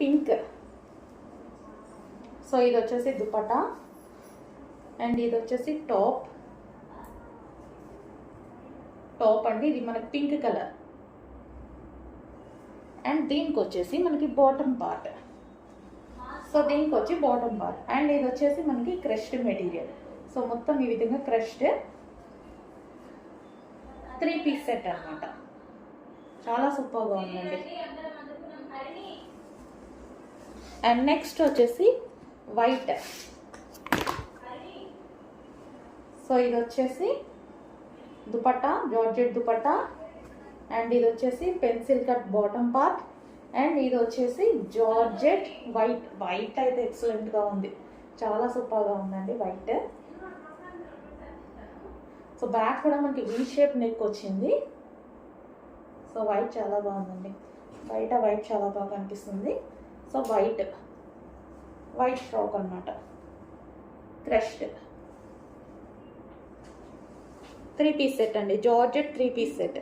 Pink. So ఇది వచ్చేసి dupatta and ఇది వచ్చేసి టాప్. టాప్ అండి ఇది మనకి పింక్ కలర్. అండ్ దీనికి వచ్చేసి మనకి బాటమ్ పార్ట్. సో దీనికి వచ్చి బాటమ్ పార్ట్. అండ్ ఇది వచ్చేసి మనకి క్రష్డ్ మెటీరియల్. సో మొత్తం ఈ విధంగా క్రష్డ్ త్రీ పీస్ సెట్ అన్నమాట. చాలా సూపర్గా ఉందండి. అండ్ నెక్స్ట్ వచ్చేసి వైట్ సో ఇది వచ్చేసి దుపట్టా జార్జెట్ దుపట్టా. అండ్ ఇది వచ్చేసి pencil cut bottom part and ఇది వచ్చేసి జార్జెట్ వైట్ వైట్ అయితే ఎక్సలెంట్గా ఉంది. చాలా సూపర్గా ఉందండి వైట్ సో బ్యాక్ కూడా మనకి వీ షేప్ నెక్ వచ్చింది. సో వైట్ చాలా బాగుందండి. బయట వైట్ చాలా బాగా అనిపిస్తుంది సో వైట్. వైట్ ఫ్రాక్ అనమాట క్రష్డ్. త్రీ పీస్ సెట్ అండి. Georgette three piece set.